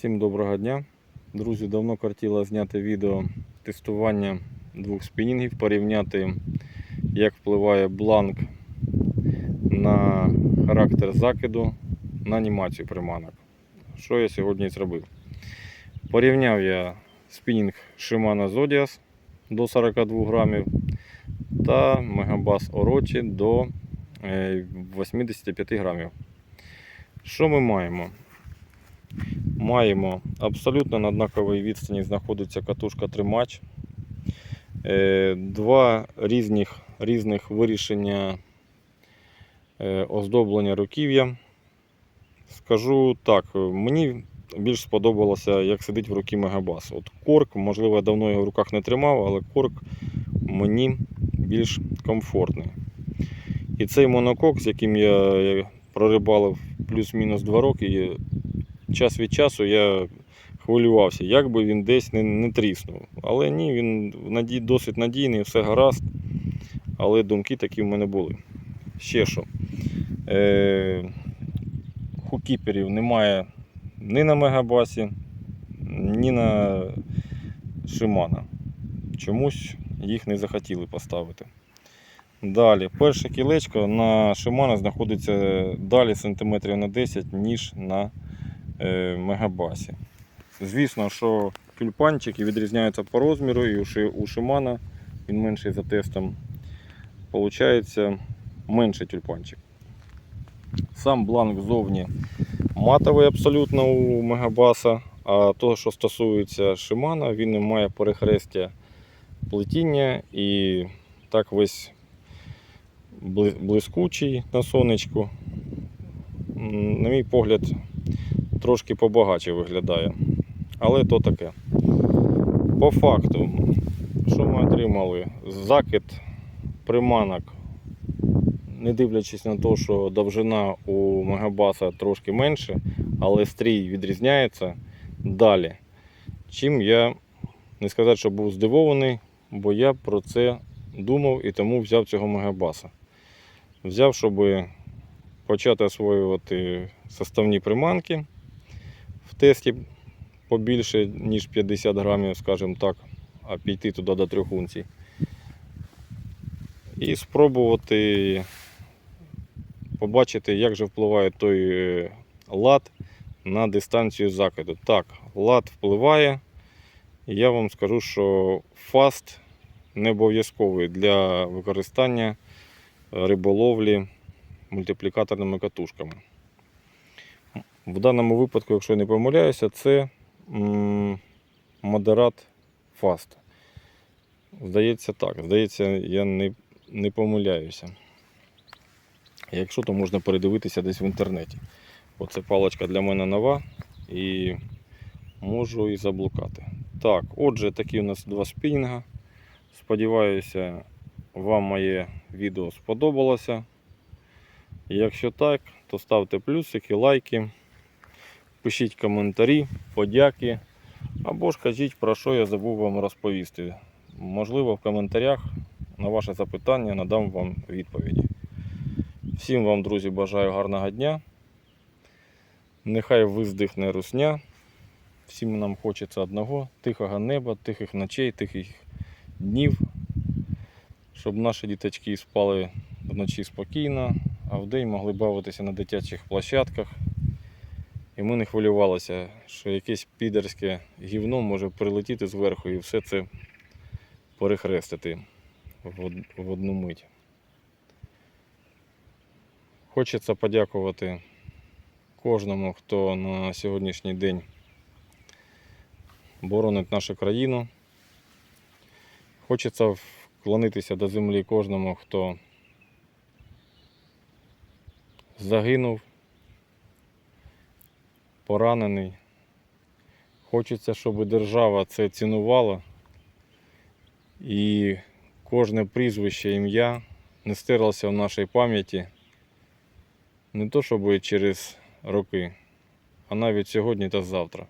Всім доброго дня. Друзі, давно хотіла зняти відео тестування двох спінінгів, порівняти, як впливає бланк на характер закиду, на анімацію приманок. Що я сьогодні зробив? Порівняв я спінінг Shimano Zodias до 42 грамів та Megabass Orochi до е, 85 грамів. Що ми маємо? Маємо абсолютно на однаковій відстані знаходиться катушка тримач. Е, Два різних, різних вирішення е, оздоблення руків'я. Скажу так, мені більш сподобалося, як сидить в руці Мегабас. От корк, можливо, я давно його в руках не тримав, але корк мені більш комфортний. І цей монокок, з яким я прорибалив плюс-мінус 2 роки, час від часу я хвилювався, як би він десь не, не тріснув. Але ні, він наді, досить надійний, все гаразд. Але думки такі в мене були. Ще що. Е, хукіперів немає ні на Мегабасі, ні на Шимана. Чомусь їх не захотіли поставити. Далі, перше кілечко на Шимана знаходиться далі сантиметрів на 10, ніж на Мегабасі. Звісно, що тюльпанчики відрізняються по розміру, і у Шимана він менший за тестом. Получається менший тюльпанчик. Сам бланк зовні матовий абсолютно у Мегабаса, а то, що стосується Шимана, він не має перехрестя плетіння і так весь блискучий на сонечку. На мій погляд, трошки побагаче виглядає. Але то таке. По факту, що ми отримали? Закид приманок, не дивлячись на те, що довжина у Мегабаса трошки менше, але стрій відрізняється далі. Чим я не сказати, що був здивований, бо я про це думав і тому взяв цього Мегабаса. Взяв, щоб почати освоювати составні приманки в тесті побільше, ніж 50 грамів, скажімо так, а піти туди до 3 унцій. І спробувати побачити, як же впливає той е, лад на дистанцію закиду. Так, лад впливає. Я вам скажу, що фаст не обов'язковий для використання риболовлі мультиплікаторними катушками. В даному випадку, якщо я не помиляюся, це модерат фаст. Здається так. Здається, я не, не помиляюся. Якщо, то можна передивитися десь в інтернеті. Оце паличка для мене нова і можу і заблукати. Так, отже, такі у нас два спінінга. Сподіваюся, вам моє відео сподобалося. Якщо так, то ставте плюсики, лайки, пишіть коментарі, подяки. Або ж кажіть, про що я забув вам розповісти. Можливо, в коментарях на ваше запитання надам вам відповіді. Всім вам, друзі, бажаю гарного дня. Нехай виздихне русня. Всім нам хочеться одного тихого неба, тихих ночей, тихих днів, щоб наші діточки спали вночі спокійно, а вдень могли бавитися на дитячих площадках. І ми не хвилювалися, що якесь підерське гівно може прилетіти зверху і все це перехрестити в одну мить. Хочеться подякувати кожному, хто на сьогоднішній день боронить нашу країну. Хочеться вклонитися до землі кожному, хто загинув, поранений. Хочеться, щоб держава це цінувала і кожне прізвище, ім'я не стиралося в нашій пам'яті. Не то, щоб через роки, а навіть сьогодні та завтра.